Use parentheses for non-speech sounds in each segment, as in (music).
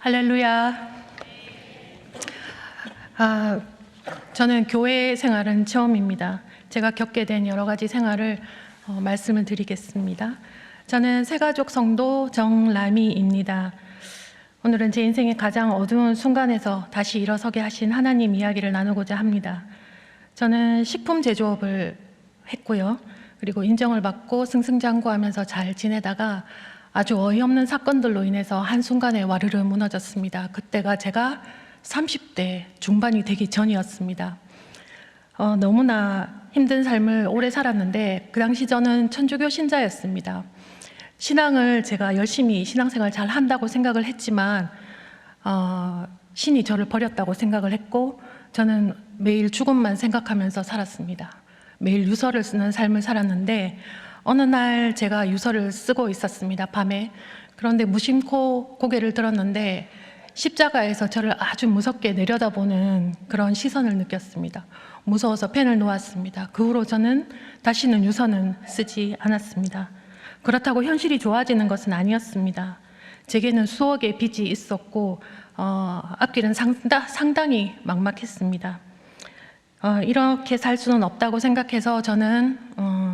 할렐루야. 아, 저는 교회 생활은 처음입니다. 제가 겪게 된 여러 가지 생활을 어, 말씀을 드리겠습니다. 저는 새가족 성도 정라미입니다. 오늘은 제 인생의 가장 어두운 순간에서 다시 일어서게 하신 하나님 이야기를 나누고자 합니다. 저는 식품 제조업을 했고요. 그리고 인정을 받고 승승장구하면서 잘 지내다가 아주 어이없는 사건들로 인해서 한순간에 와르르 무너졌습니다. 그때가 제가 30대 중반이 되기 전이었습니다. 어, 너무나 힘든 삶을 오래 살았는데 그 당시 저는 천주교 신자였습니다. 신앙을 제가 열심히 신앙생활 잘 한다고 생각을 했지만 어, 신이 저를 버렸다고 생각을 했고 저는 매일 죽음만 생각하면서 살았습니다. 매일 유서를 쓰는 삶을 살았는데 어느 날 제가 유서를 쓰고 있었습니다. 밤에 그런데 무심코 고개를 들었는데 십자가에서 저를 아주 무섭게 내려다보는 그런 시선을 느꼈습니다. 무서워서 펜을 놓았습니다. 그 후로 저는 다시는 유서는 쓰지 않았습니다. 그렇다고 현실이 좋아지는 것은 아니었습니다. 제게는 수억의 빚이 있었고 어, 앞길은 상다, 상당히 막막했습니다. 어, 이렇게 살 수는 없다고 생각해서 저는 어,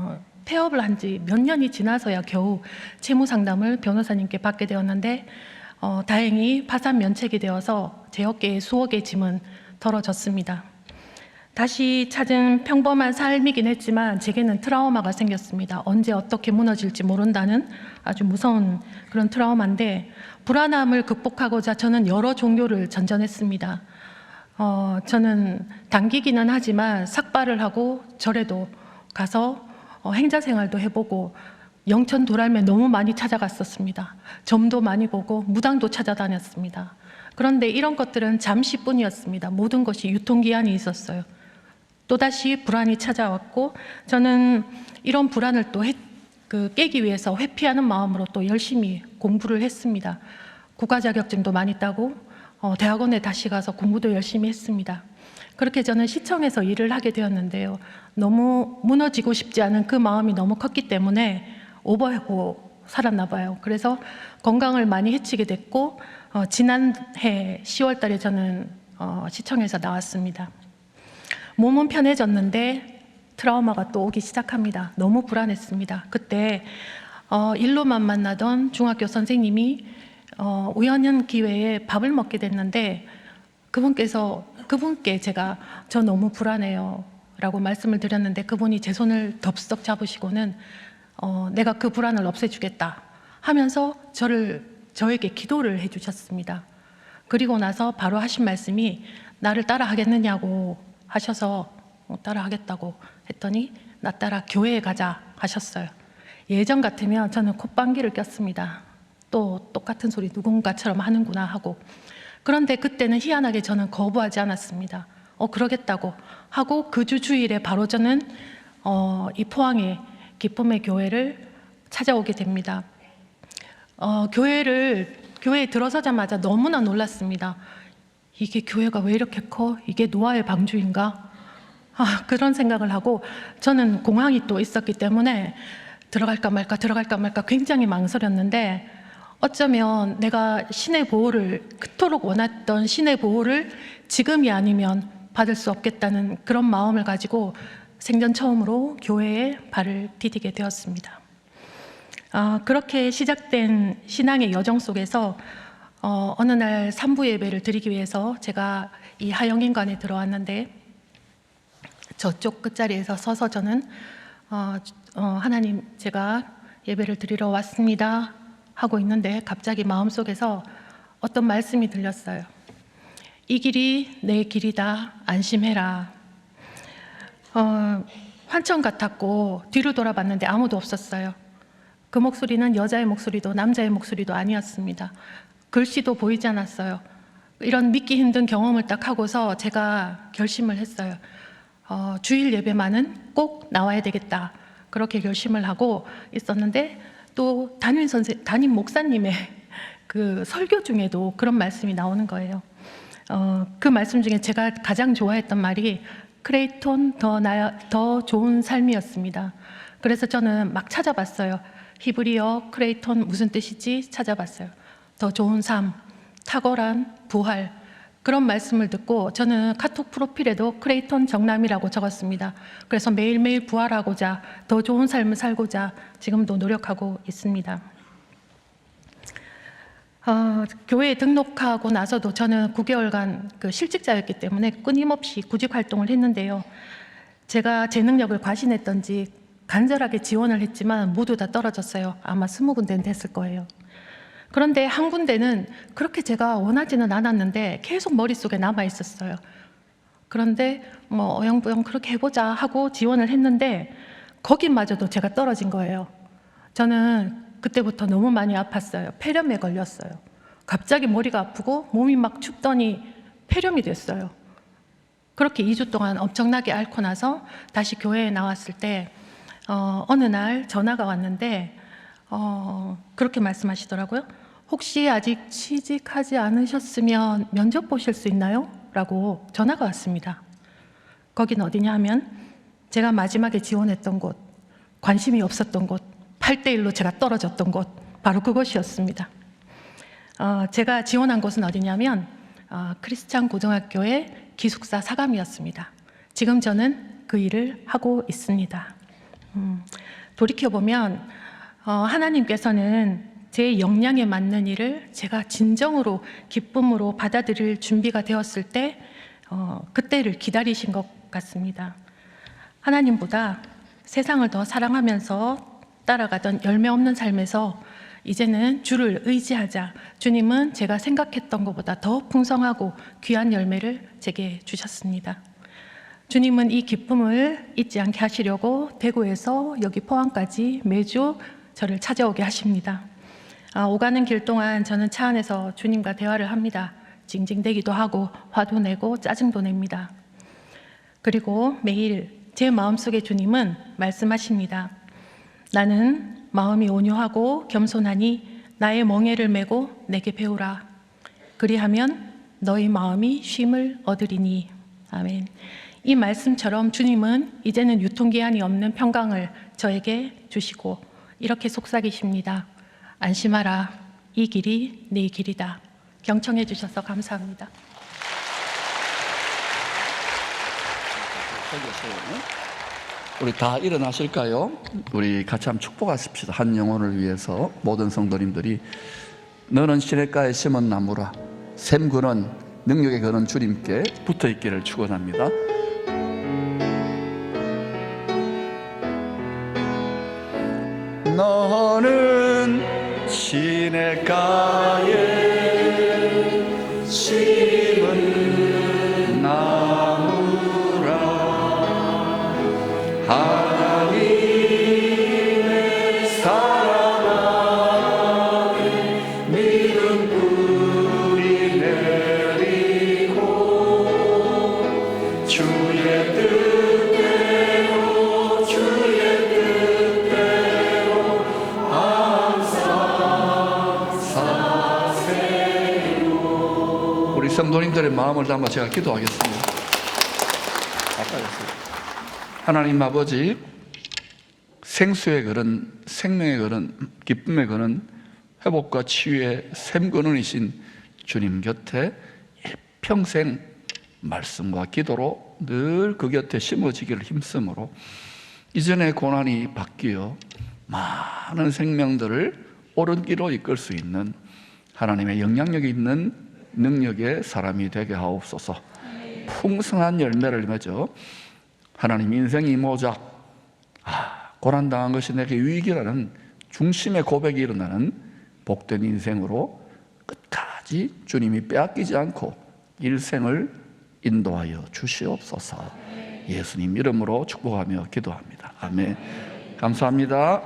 폐업을 한 지 몇 년이 지나서야 겨우 채무 상담을 변호사님께 받게 되었는데 어, 다행히 파산 면책이 되어서 제 어깨에 수억의 짐은 덜어졌습니다. 다시 찾은 평범한 삶이긴 했지만 제게는 트라우마가 생겼습니다. 언제 어떻게 무너질지 모른다는 아주 무서운 그런 트라우마인데 불안함을 극복하고자 저는 여러 종교를 전전했습니다. 어, 저는 당기기는 하지만 삭발을 하고 절에도 가서 어, 행자 생활도 해보고 영천 도랄매 너무 많이 찾아갔었습니다. 점도 많이 보고 무당도 찾아다녔습니다. 그런데 이런 것들은 잠시뿐이었습니다. 모든 것이 유통기한이 있었어요. 또다시 불안이 찾아왔고 저는 이런 불안을 또 해- 그 깨기 위해서 회피하는 마음으로 또 열심히 공부를 했습니다. 국가 자격증도 많이 따고 어, 대학원에 다시 가서 공부도 열심히 했습니다. 그렇게 저는 시청에서 일을 하게 되었는데요. 너무 무너지고 싶지 않은 그 마음이 너무 컸기 때문에 오버하고 살았나 봐요. 그래서 건강을 많이 해치게 됐고 어, 지난해 10월 달에 저는 어, 시청에서 나왔습니다. 몸은 편해졌는데 트라우마가 또 오기 시작합니다. 너무 불안했습니다. 그때 어, 일로만 만나던 중학교 선생님이 어, 우연한 기회에 밥을 먹게 됐는데 그분께서 그분께 제가 저 너무 불안해요 라고 말씀을 드렸는데 그분이 제 손을 덥석 잡으시고는 어, 내가 그 불안을 없애주겠다 하면서 저를 저에게 기도를 해주셨습니다. 그리고 나서 바로 하신 말씀이 나를 따라 하겠느냐고 하셔서 어, 따라 하겠다고 했더니 나 따라 교회에 가자 하셨어요. 예전 같으면 저는 콧방귀를 꼈습니다. 또 똑같은 소리 누군가처럼 하는구나 하고 그런데 그때는 희한하게 저는 거부하지 않았습니다. 어 그러겠다고 하고 그 주 주일에 바로 저는 어, 이 포항의 기쁨의 교회를 찾아오게 됩니다. 어, 교회를 교회에 들어서자마자 너무나 놀랐습니다. 이게 교회가 왜 이렇게 커? 이게 노아의 방주인가? 아, 그런 생각을 하고 저는 공항이 또 있었기 때문에 들어갈까 말까 들어갈까 말까 굉장히 망설였는데 어쩌면 내가 신의 보호를 그토록 원했던 신의 보호를 지금이 아니면 받을 수 없겠다는 그런 마음을 가지고 생전 처음으로 교회에 발을 디디게 되었습니다. 아, 그렇게 시작된 신앙의 여정 속에서 어, 어느 날 산부 예배를 드리기 위해서 제가 이 하영인관에 들어왔는데 저쪽 끝자리에서 서서 저는 어, 어, 하나님 제가 예배를 드리러 왔습니다 하고 있는데 갑자기 마음속에서 어떤 말씀이 들렸어요. 이 길이 내 길이다 안심해라. 어, 환청 같았고 뒤로 돌아봤는데 아무도 없었어요. 그 목소리는 여자의 목소리도 남자의 목소리도 아니었습니다. 글씨도 보이지 않았어요. 이런 믿기 힘든 경험을 딱 하고서 제가 결심을 했어요. 어, 주일 예배만은 꼭 나와야 되겠다. 그렇게 결심을 하고 있었는데 또 담임 선생, 담임 목사님의 (laughs) 그 설교 중에도 그런 말씀이 나오는 거예요. 어, 그 말씀 중에 제가 가장 좋아했던 말이 크레이톤 더 나야 더 좋은 삶이었습니다. 그래서 저는 막 찾아봤어요. 히브리어 크레이톤 무슨 뜻이지 찾아봤어요. 더 좋은 삶, 탁월한 부활 그런 말씀을 듣고 저는 카톡 프로필에도 크레이톤 정남이라고 적었습니다. 그래서 매일매일 부활하고자 더 좋은 삶을 살고자 지금도 노력하고 있습니다. 어, 교회에 등록하고 나서도 저는 9개월간 그 실직자였기 때문에 끊임없이 구직 활동을 했는데요. 제가 제 능력을 과신했던지 간절하게 지원을 했지만 모두 다 떨어졌어요. 아마 스무 군데는 됐을 거예요. 그런데 한 군데는 그렇게 제가 원하지는 않았는데 계속 머릿속에 남아 있었어요. 그런데 뭐 어영부영 그렇게 해보자 하고 지원을 했는데 거기마저도 제가 떨어진 거예요. 저는 그때부터 너무 많이 아팠어요. 폐렴에 걸렸어요. 갑자기 머리가 아프고 몸이 막 춥더니 폐렴이 됐어요. 그렇게 2주 동안 엄청나게 앓고 나서 다시 교회에 나왔을 때 어, 어느 날 전화가 왔는데 어, 그렇게 말씀하시더라고요. 혹시 아직 취직하지 않으셨으면 면접 보실 수 있나요? 라고 전화가 왔습니다. 거긴 어디냐 하면 제가 마지막에 지원했던 곳, 관심이 없었던 곳, 8대1로 제가 떨어졌던 곳, 바로 그것이었습니다. 어, 제가 지원한 곳은 어디냐면 어, 크리스찬 고등학교의 기숙사 사감이었습니다. 지금 저는 그 일을 하고 있습니다. 음, 돌이켜보면 어, 하나님께서는 제 역량에 맞는 일을 제가 진정으로 기쁨으로 받아들일 준비가 되었을 때 어, 그때를 기다리신 것 같습니다. 하나님보다 세상을 더 사랑하면서 따라가던 열매 없는 삶에서 이제는 주를 의지하자. 주님은 제가 생각했던 것보다 더 풍성하고 귀한 열매를 제게 주셨습니다. 주님은 이 기쁨을 잊지 않게 하시려고 대구에서 여기 포항까지 매주 저를 찾아오게 하십니다. 아, 오가는 길 동안 저는 차 안에서 주님과 대화를 합니다. 징징대기도 하고 화도 내고 짜증도 냅니다. 그리고 매일 제 마음속에 주님은 말씀하십니다. 나는 마음이 온유하고 겸손하니 나의 멍에를 메고 내게 배우라. 그리하면 너희 마음이 쉼을 얻으리니. 아멘. 이 말씀처럼 주님은 이제는 유통기한이 없는 평강을 저에게 주시고 이렇게 속삭이십니다. 안심하라. 이 길이 내 길이다. 경청해 주셔서 감사합니다. 우리 다 일어나실까요? 우리 같이 한번 축복하십시다. 한 영혼을 위해서 모든 성도님들이 너는 시냇가에 심은 나무라 샘 그는 능력에 그는 주님께 붙어 있기를 축원합니다. 시냇가에 성도님들의 마음을 담아 제가 기도하겠습니다. 하나님 아버지 생수의 그런 생명의 그런 기쁨의 그런 회복과 치유의 샘근원이신 주님 곁에 평생 말씀과 기도로 늘 그 곁에 심어지기를 힘쓰므로 이전의 고난이 바뀌어 많은 생명들을 옳은 길로 이끌 수 있는 하나님의 영향력이 있는 능력의 사람이 되게 하옵소서 풍성한 열매를 맺어 하나님 인생이 모자 아, 고난당한 것이 내게 유익이라는 중심의 고백이 일어나는 복된 인생으로 끝까지 주님이 빼앗기지 않고 일생을 인도하여 주시옵소서 예수님 이름으로 축복하며 기도합니다. 아멘. 감사합니다.